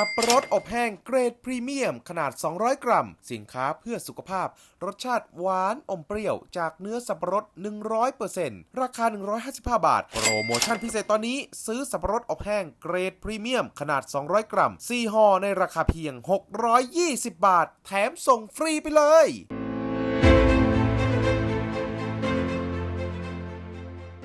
สับปะรดอบแห้งเกรดพรีเมียม ขนาด 200 กรัม สินค้าเพื่อสุขภาพ รสชาติหวานอมเปรี้ยว จากเนื้อสับปะรด 100%ราคา 155 บาท โปรโมชั่นพิเศษตอนนี้ซื้อสับปะรดอบแห้งเกรดพรีเมียม ขนาด 200 กรัม 4ห่อในราคาเพียง 620 บาท แถมส่งฟรีไปเลย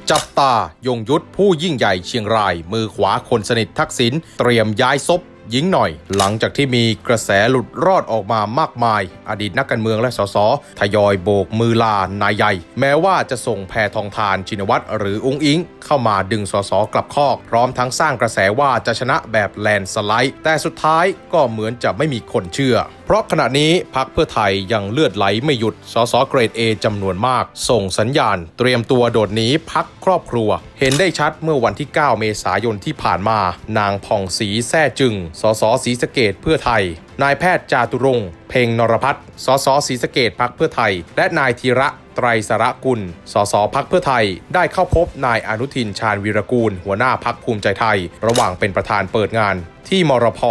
จับตายงยุทธผู้ยิ่งใหญ่เชียงราย มือขวาคนสนิททักษิณเตรียมย้ายซบ หญิงหน่อย หลังจากที่มีกระแสหลุดรอดออกมามากมาย อดีตนักการเมืองและสสทยอยโบกมือลานายใหญ่ แม้ว่าจะส่งแพทองทานชินวัตรหรืออุ้งอิง เข้ามาดึงสสกลับคอก พร้อมทั้งสร้างกระแสว่าจะชนะแบบแลนสไลด์ แต่สุดท้ายก็เหมือนจะไม่มีคนเชื่อ เพราะขณะนี้พักเพื่อไทยยังเลือดไหลไม่หยุดสสเกรด A จำนวนมาก ส่งสัญญาณ เตรียมตัวโดดหนีพักครอบครัว เห็นได้ชัดเมื่อวันที่ 9 เมษายนที่ผ่านมา นางผ่องศรีแซ่จึงสสศรีสะเกดเพื่อไทย นายแพทย์จาตุรงค์เพ่งนรพัฒน์สสศรีสะเกดพักเพื่อไทย และนายธีระไตรสระกุล สสพักเพื่อไทย ได้เข้าพบนายอนุทินชาญวีรกูล หัวหน้าพักภูมิใจไทย ระหว่างเป็นประธานเปิดงาน ที่มรพ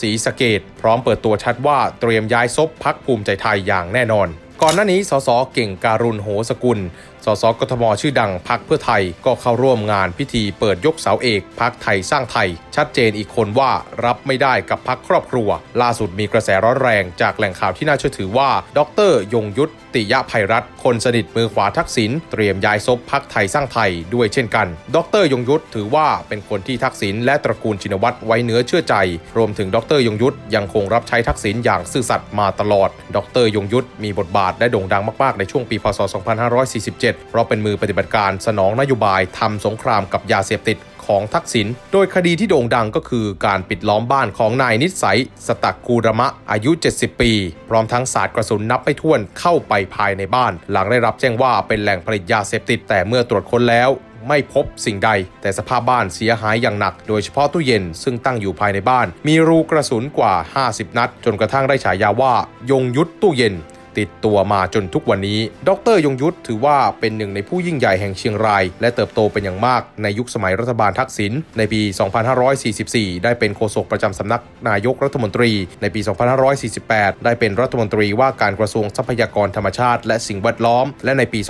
ศรีสะเกดพร้อมเปิดตัวชัดว่าเตรียมย้ายซบพักภูมิใจไทยอย่างแน่นอน ก่อนหน้านี้สสเก่งการุณโหสกุล สสกทมชื่อดังพักเพื่อไทยก็เข้าร่วมงานพิธีเปิดยกเสาเอกพักไทยสร้างไทย ชัดเจนอีกคนว่ารับไม่ได้กับพักครอบครัว ล่าสุดมีกระแสร้อนแรงจากแหล่งข่าวที่น่าเชื่อถือว่า ดรยงยุทธ ติยะภัยรัตคนสนิทมือขวาทักษิณเตรียมย้ายซบพักไทยสร้างไทยด้วยเช่นกัน ดรยงยุทธถือว่าเป็นคนที่ทักษิณและตระกูลชินวัตรไว้เนื้อเชื่อใจ รวมถึงดรยงยุทธยังคงรับใช้ทักษิณอย่างซื่อสัตย์มาตลอด ดรยงยุทธมีบทบาทและโด่งดังมากๆในช่วงปีพศ 2547 เพราะเป็นมือปฏิบัติการสนองนโยบายทำสงครามกับยาเสพติด ของทักษิณ โดยคดีที่โด่งดังก็คือการปิดล้อมบ้านของนายนิสัย สตักกูรมะอายุ 70 ปี พร้อมทั้งสาดกระสุนนับไม่ถ้วนเข้าไปภายในบ้าน หลังได้รับแจ้งว่าเป็นแหล่งผลิตยาเสพติดแต่เมื่อตรวจค้นแล้วไม่พบสิ่งใด แต่สภาพบ้านเสียหายอย่างหนัก โดยเฉพาะตู้เย็นซึ่งตั้งอยู่ภายในบ้าน มีรูกระสุนกว่า 50 นัด จนกระทั่งได้ฉายาว่า ยงยุทธตู้เย็น ติดตัวมาจนทุกวันนี้ ดรยงยุทธถือว่าเป็นหนึ่งในผู้ยิ่งใหญ่แห่งเชียงราย และเติบโตเป็นอย่างมากในยุคสมัยรัฐบาลทักษิณในปี 2544 ได้เป็นโฆษกประจำสำนักนายกรัฐมนตรี ในปี 2548 ได้เป็นรัฐมนตรีว่าการกระทรวงทรัพยากรธรรมชาติ และสิ่งแวดล้อม และในปี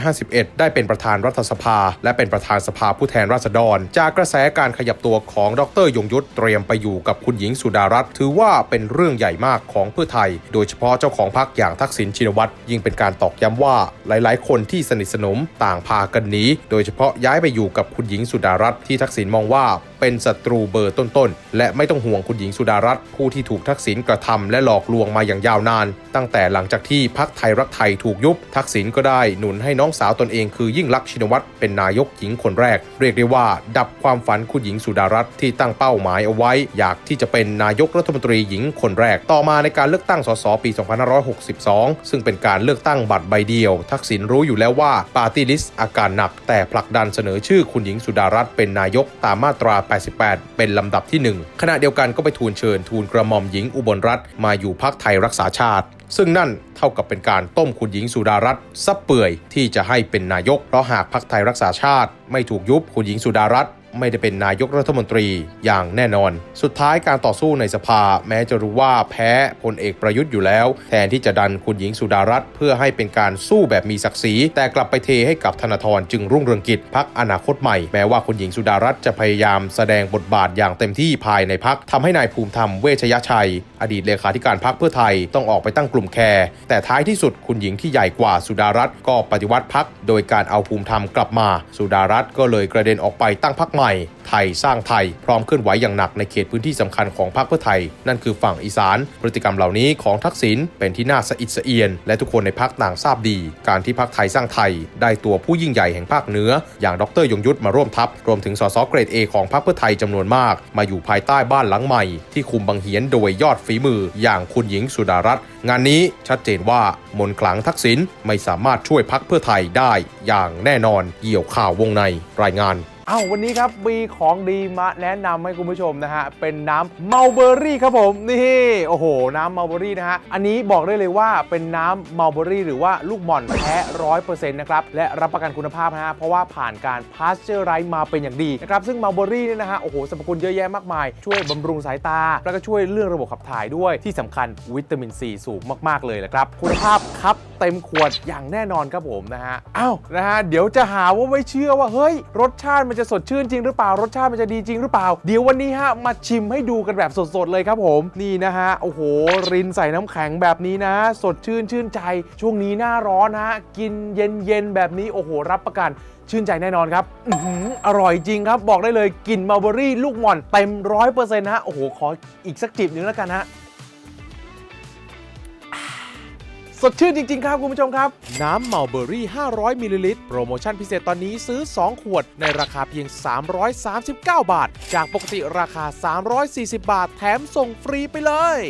2551 ได้เป็นประธานรัฐสภา และเป็นประธานสภาผู้แทนราษฎร จากกระแสการขยับตัวของดรยงยุทธเตรียมไปอยู่กับคุณหญิงสุดารัตน์ถือว่าเป็นเรื่องใหญ่มากของเพื่อไทย โดยเฉพาะเจ้าของพรรคอย่างทัักษิณชินวัตรยิ่งเป็นการตอกย้ำว่าหลายๆ คนที่สนิทสนมต่างพากันหนีโดยเฉพาะย้ายไปอยู่กับคุณหญิงสุดารัตน์ที่ทักษิณมองว่าเป็นศัตรูเบอร์ต้นๆ และไม่ต้องห่วงคุณหญิงสุดารัตน์ผู้ที่ถูกทักษิณกระทำและหลอกลวงมาอย่างยาวนาน ตั้งแต่หลังจากที่พักไทยรักไทยถูกยุบ ทักษิณก็ได้หนุนให้น้องสาวตนเองคือยิ่งลักษณ์ชินวัตรเป็นนายกหญิงคนแรก เรียกได้ว่า ดับความฝันคุณหญิงสุดารัตน์ที่ตั้งเป้าหมายเอาไว้ อยากที่จะเป็นนายกรัฐมนตรีหญิงคนแรก ต่อมาในการเลือกตั้งสสปี 2562 ซึ่งเป็นการเลือกตั้งบัตรใบเดียว ทักษิณรู้อยู่แล้วว่าปาร์ตี้ลิสต์อาการหนักแต่ผลักดันเสนอชื่อคุณหญิงสุดารัตน์เป็นนายกตามมาตรา88 เป็นลำดับที่ 1 ขณะเดียวกันก็ไปทูลเชิญทูลกระหม่อมหญิงอุบลรัตน์มาอยู่พักไทยรักษาชาติ ซึ่งนั่นเท่ากับเป็นการต้มคุณหญิงสุดารัตน์ซับเปื่อยที่จะให้เป็นนายก เพราะหากพักไทยรักษาชาติ ไม่ถูกยุบคุณหญิงสุดารัตน์ ไม่ได้เป็นนายกรัฐมนตรีอย่างแน่นอน สุดท้ายการต่อสู้ในสภาแม้จะรู้ว่าแพ้พลเอกประยุทธ์อยู่แล้ว แทนที่จะดันคุณหญิงสุดารัตน์เพื่อให้เป็นการสู้แบบมีศักดิ์ศรีแต่กลับไปเทให้กับธนาธรจึงรุ่งเรืองกิจพักอนาคตใหม่ แม้ว่าคุณหญิงสุดารัตน์จะพยายามแสดงบทบาทอย่างเต็มที่ภายในพักทำให้นายภูมิธรรมเวชยชัย อดีตเลขาธิการพักเพื่อไทยต้องออกไปตั้งกลุ่มแคร์แต่ท้ายที่สุดคุณหญิงที่ใหญ่กว่าสุดารัตน์ก็ปฏิวัติพักโดยการเอาภูมิธรรมกลับมา สุดารัตน์ก็เลยกระเด็นออกไปตั้งพักใหม่ไทยสร้างไทยพร้อมเคลื่อนไหวอย่างหนักในเขตพื้นที่สำคัญของพรรคเพื่อไทย นั่นคือฝั่งอีสาน พฤติกรรมเหล่านี้ของทักษิณเป็นที่น่าสะอิดสะเอียน และทุกคนในพรรคต่างทราบดี การที่พรรคไทยสร้างไทย ได้ตัวผู้ยิ่งใหญ่แห่งภาคเหนือ อย่างดรยงยุทธมาร่วมทัพ รวมถึงสสเกรด A ของพรรคเพื่อไทยจำนวนมาก มาอยู่ภายใต้บ้านหลังใหม่ ที่คุมบังเหียนโดยยอดฝีมือ อย่างคุณหญิงสุดารัตน์งานนี้ชัดเจนว่ามนต์ขลังทักษิณไม่สามารถช่วยพรรคเพื่อไทยได้ อย่างแน่นอนเกี่ยวข่าววงในรายงาน เอ้าวันนี้ครับมีของดีมาแนะนำให้คุณผู้ชมนะฮะ เป็นน้ำเมาเบอรี่ครับผมนี่โอ้โห น้ำเมาเบอรี่นะฮะ อันนี้บอกได้เลยว่าเป็นน้ำเมาเบอรี่หรือว่าลูกหม่อนแท้ร้อยเปอร์เซ็นต์นะครับ และรับประกันคุณภาพนะฮะ เพราะว่าผ่านการพาสเจอร์ไรมาเป็นอย่างดีนะครับ ซึ่งเมาเบอรี่เนี่ยนะฮะ โอ้โหสรรพคุณเยอะแยะมากมาย ช่วยบำรุงสายตา แล้วก็ช่วยเรื่องระบบขับถ่ายด้วยที่สำคัญวิตามินซีสูงมากๆเลยนะครับคุณภาพครับเต็มขวดอย่างแน่นอนครับผมนะฮะอ้าวนะฮะเดี๋ยวจะหาว่าไม่เชื่อว่าเฮ้ยรสชาติมันจะสดชื่นจริงหรือเปล่ารสชาติมันจะดีจริงหรือเปล่า เดี๋ยววันนี้ฮะมาชิมให้ดูกันแบบสดๆเลยครับผมนี่นะฮะโอ้โห รินใส่น้ำแข็งแบบนี้นะ สดชื่นชื่นใจ ช่วงนี้หน้าร้อนนะฮะกินเย็นๆแบบนี้โอ้โห รับประกันชื่นใจแน่นอนครับอร่อยจริงครับ บอกได้เลยกลิ่นมัลเบอรี่ลูกหม่อนเต็มร้อยเปอร์เซ็นต์ฮะโอ้โหขออีกสักจิบหนึงแล้วกันฮะ สดชื่นจริง ๆ ครับ คุณผู้ชมครับ น้ำเมาเบอรี่ 500 มิลลิลิตรโปรโมชั่นพิเศษตอนนี้ซื้อ 2 ขวด ในราคาเพียง 339 บาท จากปกติราคา 340 บาท แถมส่งฟรีไปเลย